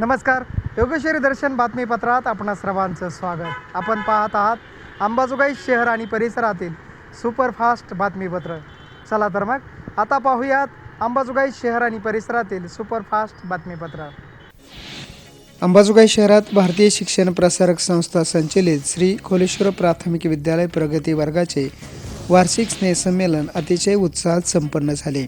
नमस्कार. योगेश्वरी दर्शन बातमीपत्रात आपणा सर्वांचं स्वागत. आपण पाहत आहात अंबाजोगाई शहर आणि परिसरातील सुपरफास्ट बातमीपत्र. चला तर मग आता पाहूयात अंबाजोगाई शहर आणि परिसरातील सुपरफास्ट बातमीपत्र. अंबाजोगाई शहरात भारतीय शिक्षण प्रसारक संस्था संचलित श्री खोलेश्वर प्राथमिक विद्यालय प्रगती वर्गाचे वार्षिक स्नेहसंमेलन अतिशय उत्साहात संपन्न झाले.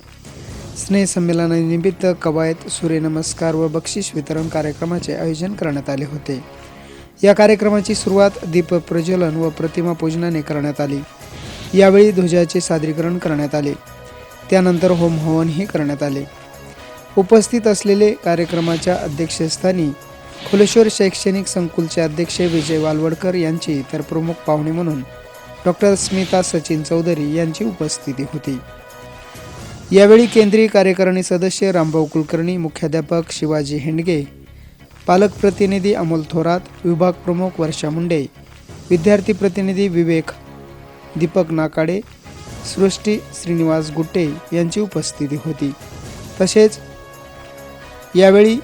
स्नेहसंमेलनानिमित्त कवायत सूर्यनमस्कार व बक्षीस वितरण कार्यक्रमाचे आयोजन करण्यात आले होते. या कार्यक्रमाची सुरुवात दीप प्रज्वलन व प्रतिमा पूजनाने करण्यात आली. यावेळी ध्वजाचे सादरीकरण करण्यात आले. त्यानंतर होम हवनही करण्यात आले. उपस्थित असलेले कार्यक्रमाच्या अध्यक्षस्थानी खुलेश्वर शैक्षणिक संकुलचे अध्यक्ष विजय वालवडकर यांची तर प्रमुख पाहुणे म्हणून डॉक्टर स्मिता सचिन चौधरी यांची उपस्थिती होती. यावेळी केंद्रीय कार्यकारिणी सदस्य रामभाऊ कुलकर्णी मुख्याध्यापक शिवाजी हेंडगे पालक प्रतिनिधी अमोल थोरात विभाग प्रमुख वर्षा मुंडे विद्यार्थी प्रतिनिधी विवेक दीपक नाकाडे सृष्टी श्रीनिवास गुट्टे यांची उपस्थिती होती. तसेच यावेळी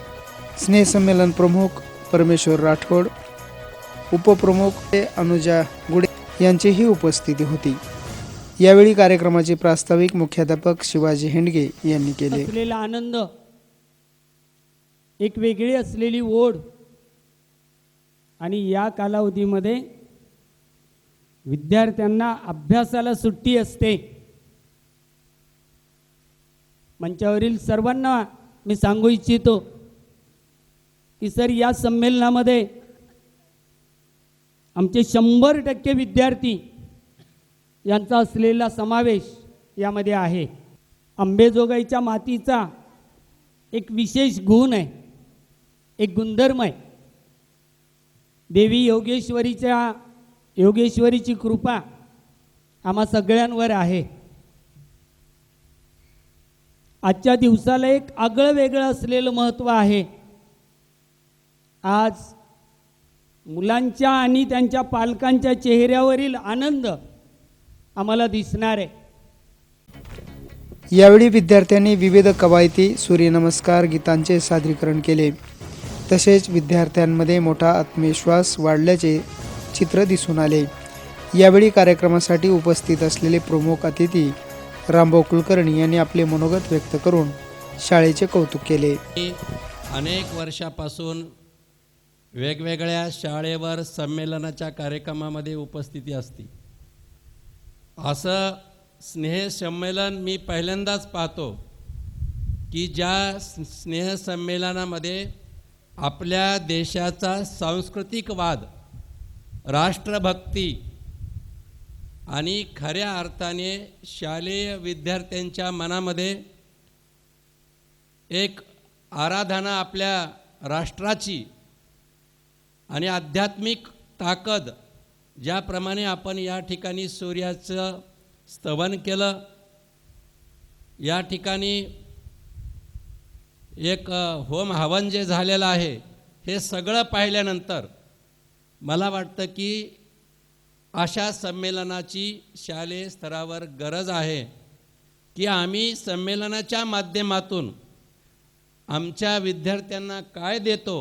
स्नेहसंमेलन प्रमुख परमेश्वर राठोड उपप्रमुख अनुजा गुडे यांचीही उपस्थिती होती. यावेळी कार्यक्रमाचे प्रास्ताविक मुख्याध्यापक शिवाजी हेंडगे यांनी केले. असलेला आनंद एक वेगळी असलेली ओढ आणि या कालावधीमध्ये विद्यार्थ्यांना अभ्यासाला सुट्टी असते. मंचावरील सर्वांना मी सांगू इच्छितो की सर या संमेलनामध्ये आमचे शंभर टक्के विद्यार्थी यांचा असलेला समावेश यामध्ये आहे. आंबेजोगाईच्या मातीचा एक विशेष गुण आहे. एक गुणधर्म आहे. देवी योगेश्वरीच्या योगेश्वरीची कृपा आम्हा सगळ्यांवर आहे. आजच्या दिवसाला एक आगळं वेगळं असलेलं महत्त्व आहे. आज मुलांच्या आणि त्यांच्या पालकांच्या चेहऱ्यावरील आनंद आम्हाला दिसणार आहे. यावेळी विद्यार्थ्यांनी विविध कवायती सूर्यनमस्कार गीतांचे सादरीकरण केले. तसेच विद्यार्थ्यांमध्ये मोठा आत्मविश्वास वाढल्याचे चित्र दिसून आले. यावेळी कार्यक्रमासाठी उपस्थित असलेले प्रमुख अतिथी रामभाऊ कुलकर्णी यांनी आपले मनोगत व्यक्त करून शाळेचे कौतुक केले. अनेक वर्षापासून वेगवेगळ्या शाळेवर संमेलनाच्या कार्यक्रमामध्ये उपस्थिती असते. असं स्नेहसंमेलन मी पहिल्यांदाच पाहतो की ज्या स्नेहसंमेलनामध्ये आपल्या देशाचा सांस्कृतिक वाद राष्ट्रभक्ती आणि खऱ्या अर्थाने शालेय विद्यार्थ्यांच्या मनामध्ये एक आराधना आपल्या राष्ट्राची आणि आध्यात्मिक ताकद ज्याप्रमाणे आपण या ठिकाणी सूर्याचं स्तवन केलं या ठिकाणी एक होम हवन जे झालेलं आहे हे सगळं पाहिल्यानंतर मला वाटतं की अशा संमेलनाची शालेय स्तरावर गरज आहे की आम्ही संमेलनाच्या माध्यमातून आमच्या विद्यार्थ्यांना काय देतो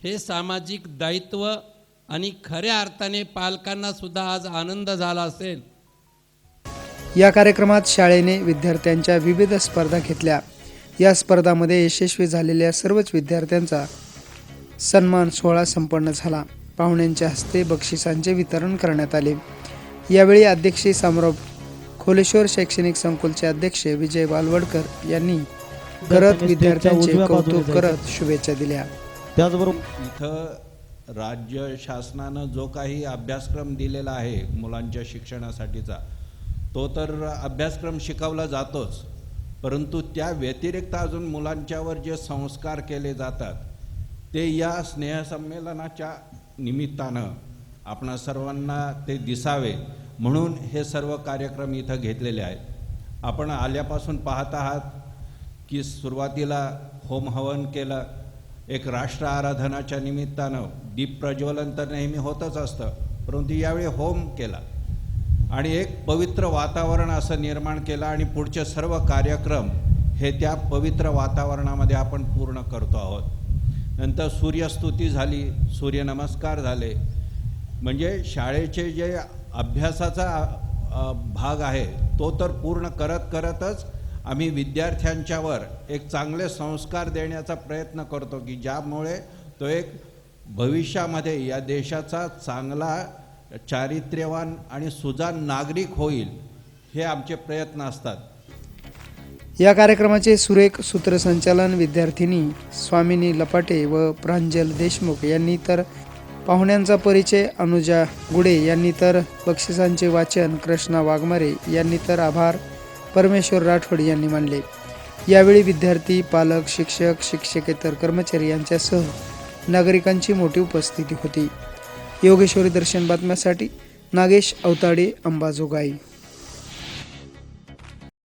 हे सामाजिक दायित्व आणि खऱ्या अर्थाने पालकांना सुद्धा आज आनंद झाला असेल. या कार्यक्रमात शाळेने विद्यार्थ्यांच्या विविध स्पर्धा घेतल्या. या स्पर्धामध्ये यशस्वी झालेल्या सर्वच विद्यार्थ्यांचा सन्मान सोहळा संपन्न झाला. पाहुण्यांच्या हस्ते बक्षिसांचे वितरण करण्यात आले. यावेळी अध्यक्षी समारोप खोलेश्वर शैक्षणिक संकुलचे अध्यक्ष विजय वालवडकर यांनी करत विद्यार्थ्यांचे कौतुक करत शुभेच्छा दिल्या. त्याचबरोबर इथं राज्य शासनानं जो काही अभ्यासक्रम दिलेला आहे मुलांच्या शिक्षणासाठीचा तो तर अभ्यासक्रम शिकवला जातोच. परंतु त्या व्यतिरिक्त अजून मुलांच्यावर जे संस्कार केले जातात ते या स्नेहसंमेलनाच्या निमित्तानं आपणा सर्वांना ते दिसावे म्हणून हे सर्व कार्यक्रम इथं घेतलेले आहेत. आपण आल्यापासून पाहत आहात की सुरुवातीला होम हवन केलं एक राष्ट्र आराधनाच्या निमित्तानं दीप प्रज्वलन तर नेहमी होतच असतं परंतु यावेळी होम केला. आणि एक पवित्र वातावरण असं निर्माण केलं आणि पुढचे सर्व कार्यक्रम हे त्या पवित्र वातावरणामध्ये आपण पूर्ण करतो आहोत. नंतर सूर्यस्तुती झाली सूर्यनमस्कार झाले. म्हणजे शाळेचे जे अभ्यासाचा भाग आहे तो तर पूर्ण करत करतच आम्ही विद्यार्थ्यांच्यावर एक चांगले संस्कार देण्याचा प्रयत्न करतो की ज्यामुळे तो एक भविष्यामध्ये या देशाचा चांगला चारित्र्यवान आणि सुजान नागरिक होईल हे आमचे प्रयत्न असतात. या कार्यक्रमाचे सुरेख सूत्रसंचालन विद्यार्थिनी स्वामिनी लपाटे व प्रांजल देशमुख यांनी तर पाहुण्यांचा परिचय अनुजा गुडे यांनी तर बक्षिसांचे वाचन कृष्णा वाघमारे यांनी तर आभार. परमेश्वर राठोड यांनी मानले यावेळी विद्यार्थी पालक शिक्षक शिक्षकेतर कर्मचारी यांच्यासह नागरिकांची मोठी उपस्थिती होती. योगेश्वरी दर्शन बातम्यासाठी नागेश अवताडे अंबाजोगाई.